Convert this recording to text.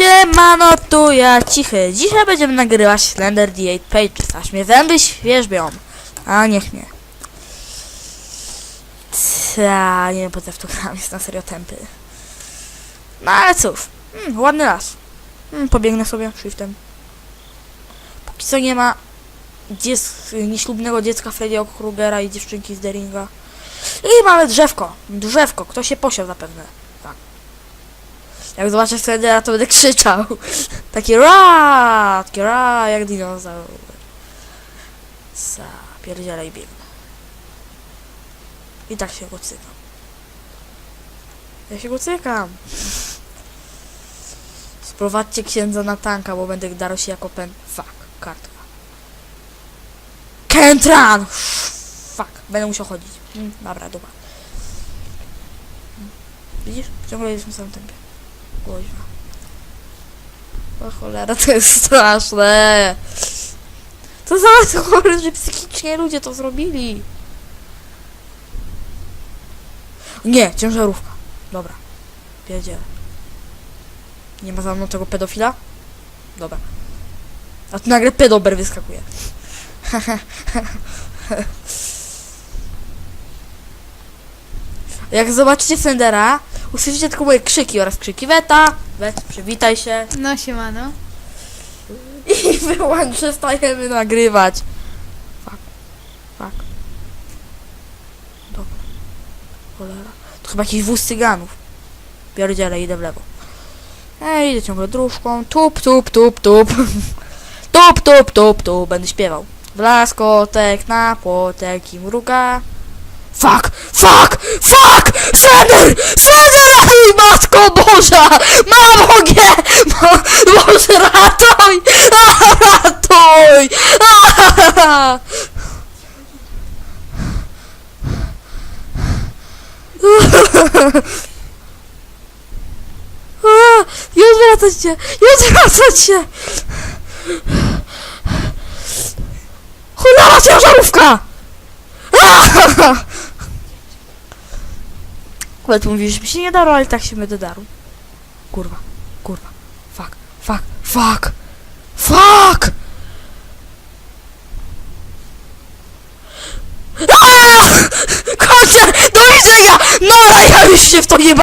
Siemano, tu ja Cichy. Dzisiaj będziemy nagrywać Slender D8 Pages, aż mnie zęby świeżbią. A niech mnie. Ta, nie wiem po co w to gram, jest na serio tępy. No ale cóż, mm, ładny las. Mm, pobiegnę sobie shiftem. Póki co nie ma dziec nieślubnego dziecka Freddy'ego Krugera i dziewczynki z Deringa. I mamy drzewko. Drzewko, kto się posiał zapewne. Jak zobaczę Slendera, to będę krzyczał. Taki ra, taki ra, jak dinozaur. Zapierdzielaj i biegnę. I tak się go. Ja się go. Sprowadźcie księdza na tanka, bo będę darł się jako pen... Fuck, kartka. Kentran! Fuck, będę musiał chodzić. Mm, dobra, dobra. Mm. Widzisz? Ciągle jest w samym tempie. Kuźwa. O cholera, to jest straszne. To zaraz chory, że psychicznie ludzie to zrobili. Nie, ciężarówka. Dobra. Wiedziałem. Nie ma za mną tego pedofila? Dobra. A tu nagle pedober wyskakuje. Jak zobaczycie Sendera, usłyszycie tylko moje krzyki oraz krzyki Weta. Wet, przywitaj się. No siemano. I wyłącz, przestajemy nagrywać. Fuck. Fuck. Dobra. Cholera. To chyba jakiś wóz cyganów. Pierdziele, idę w lewo. Ej, idę ciągle dróżką. Tup, tup, tup, tup. tup, tup, tup, tup. Będę śpiewał. Blaskotek na płotek i mruga. Fuck! Fuck! Fuck! Slender! Slender! Matko Boża! Mamo, nie! Boże, ratuj! Ratuj! Już wracać się! Już wracać się! Cholera ciężarówka! Ale tu mówisz, mi się nie darło, ale tak się będę darł. Kurwa, kurwa, fuck, fuck, fuck, fuck! Ah! Aaaa! Kocer! Do widzenia! No, ja już się w to nie